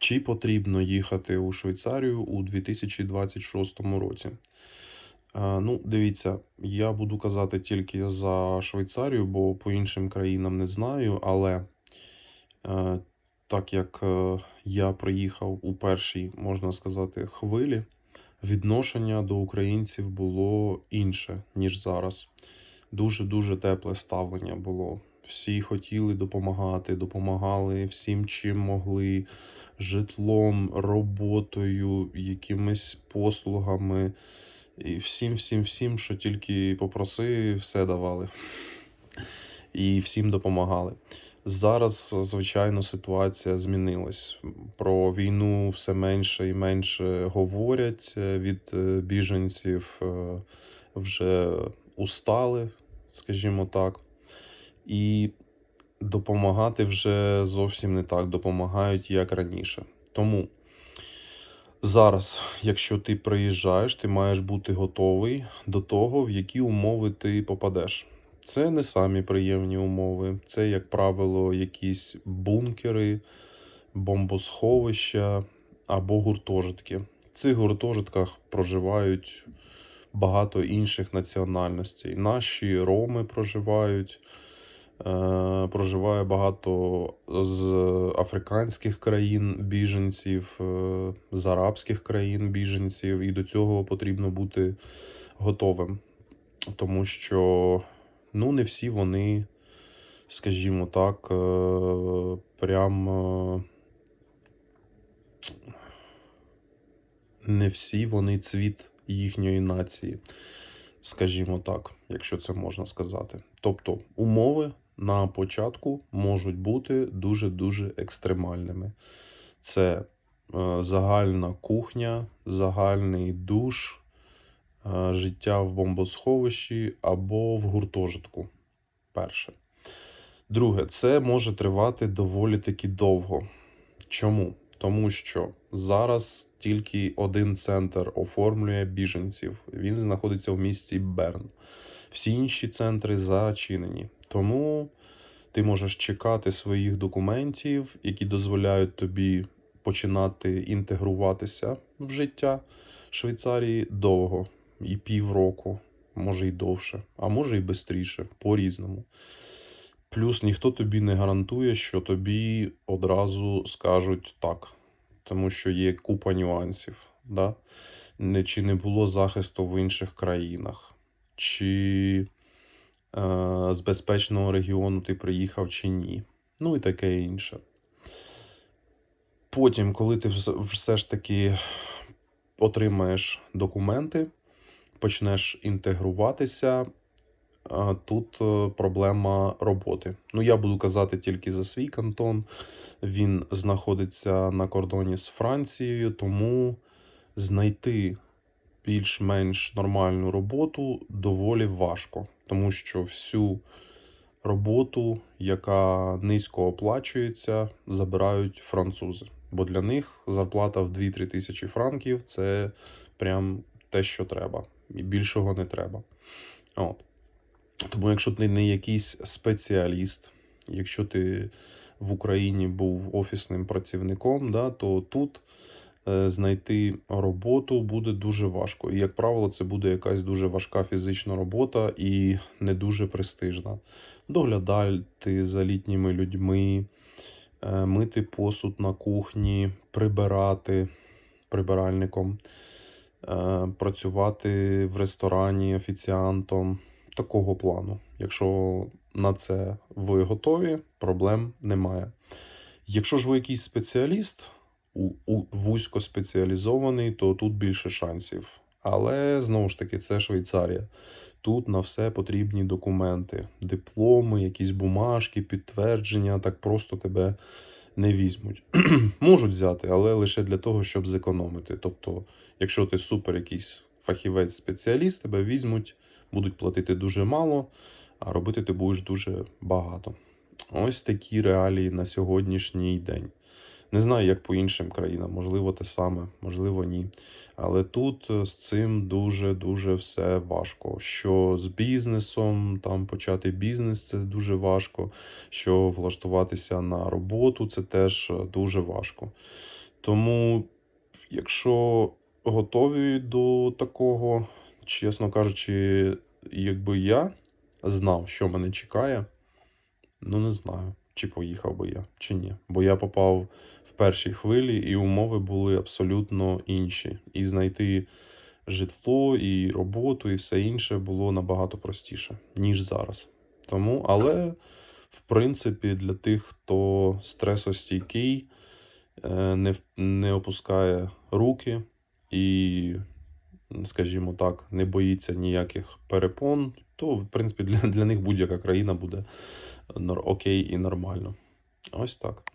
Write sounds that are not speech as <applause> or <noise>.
Чи потрібно їхати у Швейцарію у 2026 році? Ну, дивіться, я буду казати тільки за Швейцарію, бо по іншим країнам не знаю. Але е, так як е, я приїхав у першій, можна сказати, хвилі, відношення до українців було інше, ніж зараз. Дуже-дуже тепле ставлення було. Всі хотіли допомагати, допомагали всім, чим могли, житлом, роботою, якимись послугами. І всім, всім, всім, що тільки попроси, все давали. І всім допомагали. Зараз, звичайно, ситуація змінилась. Про війну все менше і менше говорять від е, біженців, е, вже устали, скажімо так. І допомагати вже зовсім не так допомагають, як раніше. Тому зараз, якщо ти приїжджаєш, ти маєш бути готовий до того, в які умови ти попадеш. Це не самі приємні умови, це, як правило, якісь бункери, бомбосховища або гуртожитки. В цих гуртожитках проживають багато інших національностей. Наші роми проживають, проживає багато з африканських країн біженців, е, з арабських країн біженців, і до цього потрібно бути готовим. Тому що ну, не всі вони, скажімо так, е, прям. е, Не всі вони цвіт їхньої нації, скажімо так, якщо це можна сказати. Тобто умови на початку можуть бути дуже-дуже екстремальними. Це е, загальна кухня, загальний душ, е, життя в бомбосховищі або в гуртожитку. Перше. Друге, це може тривати доволі таки довго. Чому? Тому що зараз тільки один центр оформлює біженців. Він знаходиться в місті Берн. Всі інші центри зачинені. Тому ти можеш чекати своїх документів, які дозволяють тобі починати інтегруватися в життя Швейцарії довго, і півроку, може й довше, а може й швидше, по-різному. Плюс ніхто тобі не гарантує, що тобі одразу скажуть так, тому що є купа нюансів. Да? Чи не було захисту в інших країнах, чи е, з безпечного регіону ти приїхав, чи ні. Ну і таке інше. Потім, коли ти все ж таки отримаєш документи, почнеш інтегруватися, Тут е, проблема роботи. Ну, я буду казати тільки за свій кантон. Він знаходиться на кордоні з Францією, тому знайти більш-менш нормальну роботу доволі важко, тому що всю роботу, яка низько оплачується, забирають французи. Бо для них зарплата в 2-3 тисячі франків це прям те, що треба, і більшого не треба. От. Тому, якщо ти не якийсь спеціаліст, якщо ти в Україні був офісним працівником, да, то тут знайти роботу буде дуже важко. І, як правило, це буде якась дуже важка фізична робота і не дуже престижна. Доглядати за літніми людьми, е, мити посуд на кухні, прибирати прибиральником, е, працювати в ресторані офіціантом такого плану. Якщо на це ви готові, проблем немає. Якщо ж ви якийсь спеціаліст, у, вузькоспеціалізований, то тут більше шансів. Але знову ж таки, це Швейцарія. Тут на все потрібні документи, дипломи, якісь бумажки, підтвердження. Так просто тебе не візьмуть. <clears throat> Можуть взяти, але лише для того, щоб зекономити. Тобто, якщо ти супер якийсь фахівець-спеціаліст, тебе візьмуть будуть платити дуже мало, а робити ти будеш дуже багато. Ось такі реалії на сьогоднішній день. Не знаю, як по іншим країнам, можливо, те саме, можливо, ні. Але тут е, з цим дуже-дуже все важко. Що з бізнесом, там почати бізнес це дуже важко. Що влаштуватися на роботу це теж е, дуже важко. Тому, якщо готові до такого, чесно кажучи, якби я знав, що мене чекає, ну не знаю, чи поїхав би я, чи ні. Бо я попав в першій хвилі, і умови були абсолютно інші. І знайти житло, і роботу, і все інше було набагато простіше, ніж зараз. Тому, але, в принципі, для тих, хто стресостійкий, е, не, не опускає руки і, скажімо так, не боїться ніяких перепон, то, в принципі, для, для них будь-яка країна буде окей і нормально. Ось так.